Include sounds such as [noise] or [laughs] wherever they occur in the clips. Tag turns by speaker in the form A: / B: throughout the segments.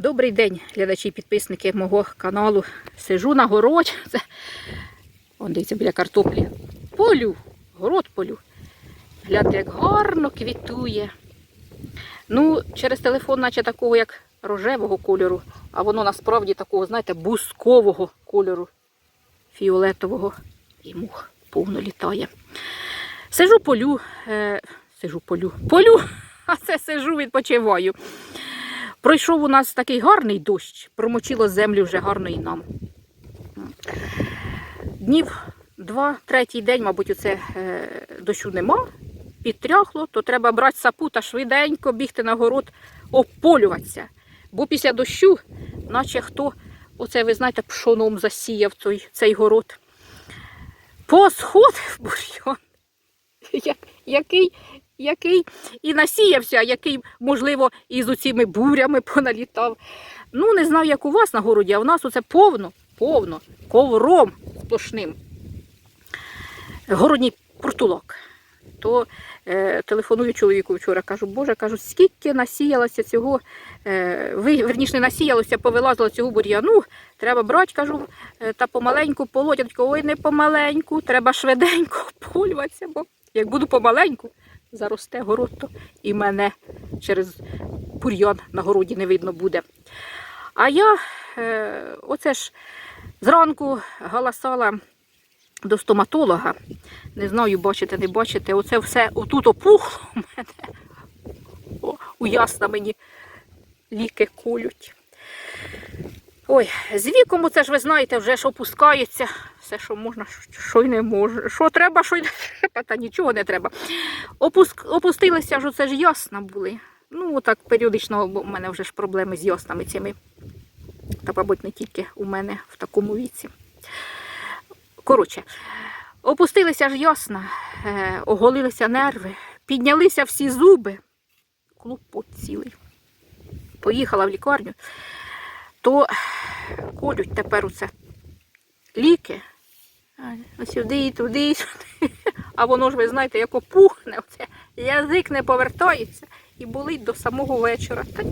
A: Добрий день, глядачі і підписники мого каналу. Сижу на городі. Це... Вон дивіться біля картоплі. Полю, город полю. Гляньте, як гарно квітує. Ну, через телефон, наче такого, як рожевого кольору, а воно насправді такого, знаєте, бускового кольору, фіолетового. І мух повно літає. Сижу полю, е, сижу полю, полю, [laughs] а це сижу, відпочиваю. Пройшов у нас такий гарний дощ, промочило землю вже гарно і нам. Днів два, третій день, мабуть, оце е, дощу нема, підтряхло, то треба брати сапу та швиденько бігти на город, ополюватися. Бо після дощу, наче хто, оце, ви знаєте, пшоном засіяв цей, цей город. Посходив [laughs] бур'ян. Який, який і насіявся, який, можливо, і з оціми бурями поналітав. Ну, не знаю, як у вас на городі, а в нас оце повно, повно, ковром сплошним. Городній портулок. То е, телефоную чоловіку вчора, кажу, Боже, кажу, скільки насіялося цього, е, верніше, не насіялося, повилазило цього бур'яну, треба брати, кажу, е, та помаленьку така, Ой, не помаленьку, треба швиденько [laughs] полюватися, бо як буду помаленьку, заросте город, то і мене через бур'ян на городі не видно буде. А я е, оце ж зранку галасала до стоматолога. Не знаю, бачите, не бачите. Оце все отут опухло у мене. О, у ясна мені ліки колють. Ой, з віком оце ж ви знаєте, вже ж опускається. Все, що можна, що й не може. Що треба, що й не треба, та нічого не треба. Опуск... Опустилися ж оце ж ясна були. Ну, так періодично, бо в мене вже ж проблеми з яснами цими. Та, мабуть, не тільки у мене в такому віці. Коротше, опустилися ж ясна, е, оголилися нерви, піднялися всі зуби, клопот цілий. Поїхала в лікарню, то колють тепер оце ліки. А, Сюди, туди, сюди. А воно ж, ви знаєте, як опухне, оце, язик не повертається і болить до самого вечора. Та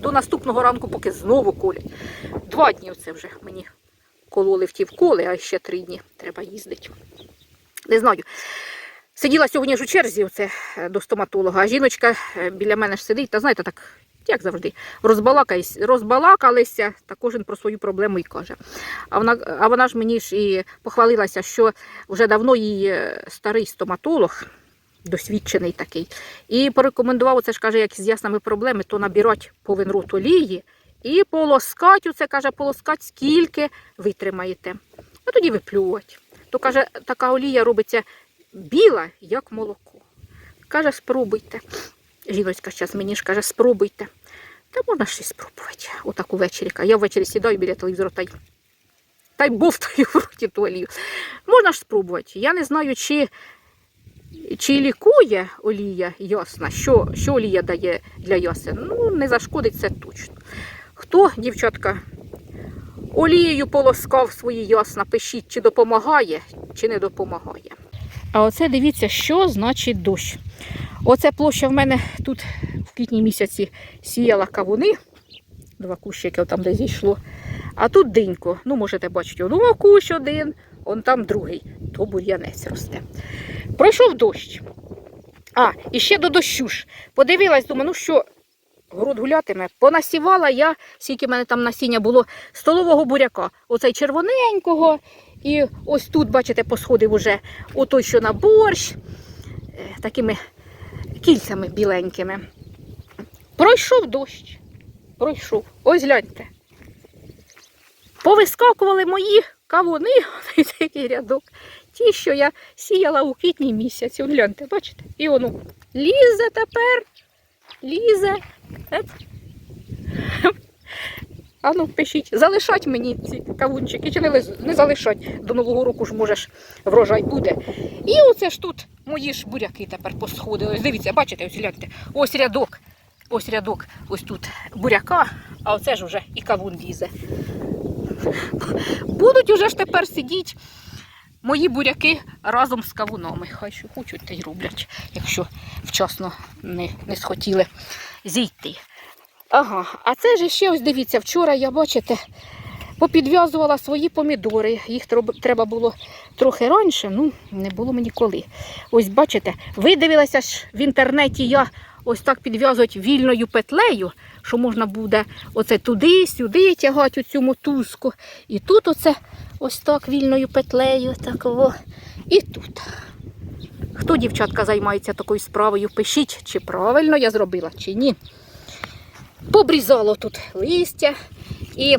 A: до наступного ранку, поки знову колять. Два дні оце вже мені кололи в ті вколи, а ще три дні треба їздити. Не знаю. Сиділа сьогодні ж у черзі оце, е, до стоматолога, а жіночка е, біля мене ж сидить, та знаєте, так, як завжди, розбалакалися, та кожен про свою проблему і каже. А вона, а вона ж мені ж і похвалилася, що вже давно її е, старий стоматолог, досвідчений такий, і порекомендував, оце ж каже, як з ясними проблеми, то набирати повен рот олії і полоскать, оце каже, полоскать, скільки витримаєте. А тоді виплювати. То каже, така олія робиться біла, як молоко. Каже, спробуйте. Жіночка зараз мені ж каже, спробуйте. Та можна й спробувати. Отак увечері. Я ввечері сідаю біля телевізора та й, та й бовтаю [laughs] в роті ту олію. Можна ж спробувати. Я не знаю, чи, чи лікує олія ясна, що, що олія дає для ясен. Ну, не зашкодить це точно. Хто, дівчатка, олією полоскав свої ясна, пишіть, чи допомагає, чи не допомагає. А оце дивіться, що значить дощ. Оце площа в мене тут в квітні місяці сіяла кавуни, два кущики там де зійшло. А тут динько. Ну, можете бачити, он кущ один, он там другий, то бур'янець росте. Пройшов дощ. А, і ще до дощу ж. Подивилась, думаю, ну що, город гулятиме. Понасівала я, скільки в мене там насіння було, столового буряка. Оцей червоненького. І ось тут, бачите, посходив уже отой, що на борщ, е, такими кільцями біленькими. Пройшов дощ. Пройшов. Ось гляньте. Повискакували мої кавуни, [laughs] який рядок. Ті, що я сіяла у квітні місяці. Гляньте, бачите? І воно лізе тепер, лізе. [laughs] А ну, пишіть, залишать мені ці кавунчики, чи не, не залишать. До Нового року ж, може, врожай буде. І оце ж тут мої ж буряки тепер посходили. Ось Дивіться, бачите, ось гляньте, ось рядок. Ось рядок, ось тут буряка, а оце ж уже і кавун лізе. Будуть уже ж тепер сидіти мої буряки разом з кавунами. Хай що хочуть, та й роблять, якщо вчасно не, не схотіли зійти. Ага, а це ж ще ось дивіться, вчора я, бачите, попідв'язувала свої помідори. Їх треба було трохи раніше, ну не було мені коли. Ось бачите, видивилася ж в інтернеті я ось так підв'язувати вільною петлею, що можна буде оце туди-сюди тягати оцю мотузку. І тут оце ось так вільною петлею, так о. І тут. Хто, дівчатка, займається такою справою? Пишіть, чи правильно я зробила, чи ні. Побрізало тут листя і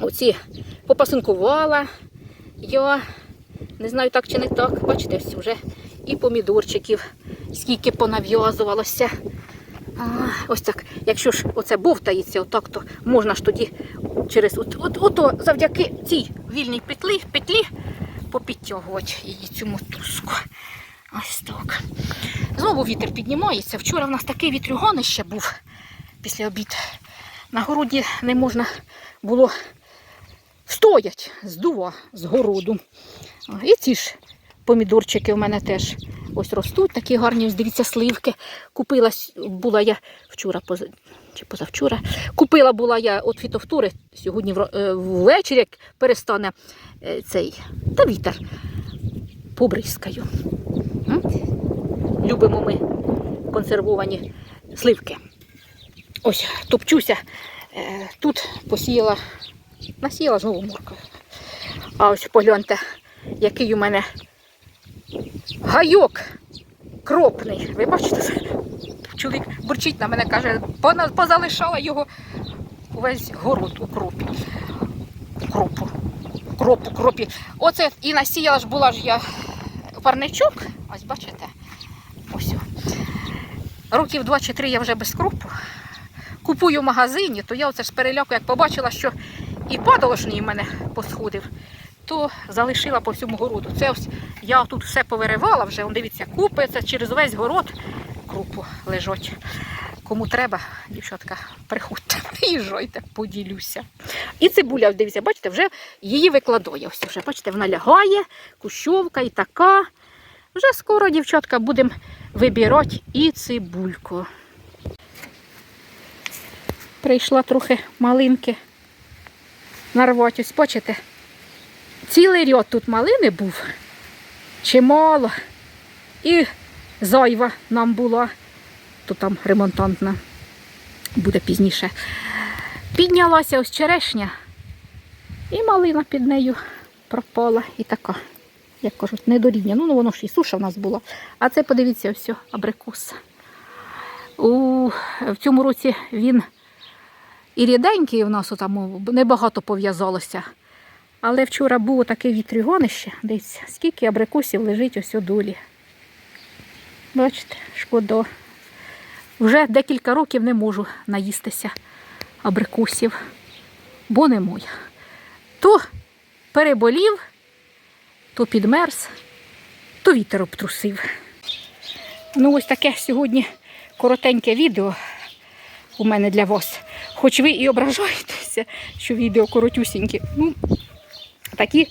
A: оці попасинкувала я. Не знаю, так чи не так. Бачите, ось вже і помідорчиків, скільки понав'язувалося. Ось так. Якщо ж оце бовтається, отак, то можна ж тоді через от, от, ото завдяки цій вільній петлі, петлі попідтягувати її цю мотузку. Ось так. Знову вітер піднімається. Вчора в нас такий вітрюганище був після обід. На городі не можна було стоять, здува з городу. І ці ж помідорчики в мене теж ось ростуть, такі гарні, ось дивіться, сливки. Купила була я вчора, чи позавчора. Купила була я от фітофтори сьогодні е, ввечері, як перестане е, цей та вітер. Побризкаю. Любимо ми консервовані сливки. Ось топчуся. Е, Тут посіяла, насіяла знову моркву. А ось погляньте, який у мене гайок кропний. Ви бачите? Чоловік бурчить на мене, каже, позалишала його увесь город у кропі. Кропу. Кропу, кропі. Оце і насіяла ж була ж я парничок. Ось бачите? Ось. Років два чи три я вже без кропу. Купую в магазині, то я оце ж переляку, як побачила, що і падалошний в мене посходив, то залишила по всьому городу. Це ось я тут все повиривала вже, он, дивіться, купиться через весь город крупу лежать. Кому треба, дівчатка, приходьте, [laughs] приїжджайте, поділюся. І цибуля, дивіться, бачите, вже її викладає. Ось вже, бачите, вона лягає, кущовка і така. Вже скоро, дівчатка, будемо вибирати і цибульку. Прийшла трохи малинки нарвати. Ось бачите, цілий ряд тут малини був. Чимало. І зайва нам була, то там ремонтантна, буде пізніше. Піднялася ось черешня, і малина під нею пропала. І така, як кажуть, недорівня. Ну, ну воно ж і суша в нас була. А це, подивіться, ось абрикос. У, в цьому році він і ріденький у нас там небагато пов'язалося. Але вчора було таке вітрюгонище. Дивіться, скільки абрикосів лежить ось у долі. Бачите, шкода. Вже декілька років не можу наїстися абрикосів, бо не моя. То переболів, то підмерз, то вітер обтрусив. Ну, ось таке сьогодні коротеньке відео у мене для вас. Хоч ви і ображаєтеся, що відео коротюсінькі, ну, такі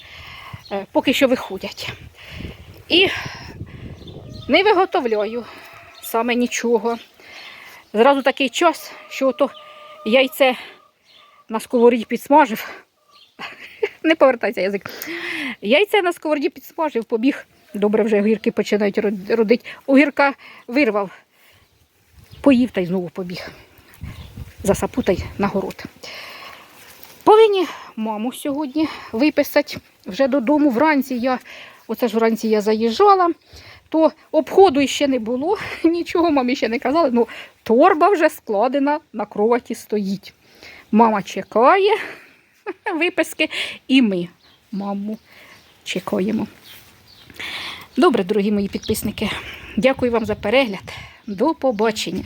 A: е, поки що виходять. І не виготовляю саме нічого. Зразу такий час, що ото яйце на сковороді підсмажив. [laughs] Не повертайся язик. Яйце на сковороді підсмажив, побіг. Добре, вже огірки починають род- родити. Огірка вирвав, поїв та й знову побіг. Засапутай на город. Повинні маму сьогодні виписати вже додому. Вранці я, оце ж вранці я заїжджала, то обходу ще не було, [laughs] нічого мамі ще не казали. Ну, торба вже складена на кроваті стоїть. Мама чекає [laughs] виписки, і ми маму чекаємо. Добре, дорогі мої підписники. Дякую вам за перегляд. До побачення,